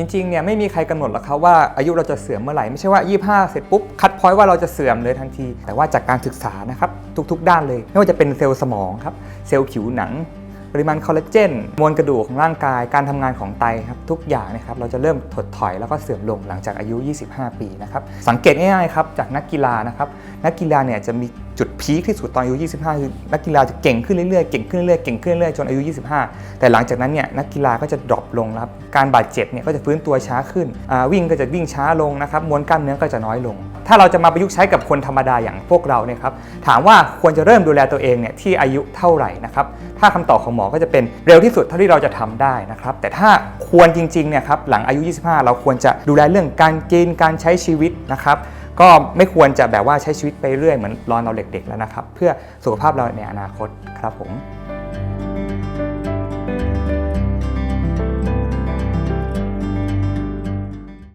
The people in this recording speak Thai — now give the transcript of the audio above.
จริงๆเนี่ยไม่มีใครกำหนดหรอกครับว่าอายุเราจะเสื่อมเมื่อไหร่ไม่ใช่ว่า 25 เสร็จปุ๊บคัดพอยต์ว่าเราจะเสื่อมเลยทันที แต่ว่าจากการศึกษานะครับทุกๆ ด้านเลย ไม่ว่าจะเป็นเซลล์สมองครับเซลล์ผิวหนัง ปริมาณคอลลาเจนมวลกระดูกของร่างกาย การทำงานของไตครับทุกอย่างนะครับเราจะเริ่มถดถอยแล้วก็เสื่อมลงหลังจากอายุ 25 ปีนะครับสังเกตง่ายๆครับจากนักกีฬานะครับนักกีฬาเนี่ยจะมีจุดพีคที่สุดตอนอายุ 25 คือนักกีฬาจะเก่งขึ้นเรื่อยๆเก่งขึ้นเรื่อยๆเก่งขึ้นเรื่อยๆจนอายุ 25 แต่หลังจากนั้นเนี่ยนักกีฬาก็จะดรอปลงครับการบาดเจ็บเนี่ยก็จะฟื้นตัวช้าขึ้นวิ่งก็จะวิ่งช้าลงนะครับมวลกล้ามเนื้อก็จะน้อยลง ถ้าเราจะมาประยุกต์ใช้กับคนธรรมดาอย่างพวกเราเนี่ยครับถามว่าควรจะเริ่มดูแลตัวเองเนี่ยที่อายุเท่าไหร่นะครับถ้าคำตอบของหมอก็จะเป็นเร็วที่สุดเท่าที่เราจะทำได้นะครับแต่ถ้าควรจริงๆเนี่ยครับหลังอายุ 25 เราควรจะดูแลเรื่องการกินการใช้ชีวิตนะครับก็ไม่ควรจะแบบว่าใช้ชีวิตไปเรื่อยเหมือนตอนเราเด็กๆแล้วนะครับ เพื่อสุขภาพเราในอนาคตครับผม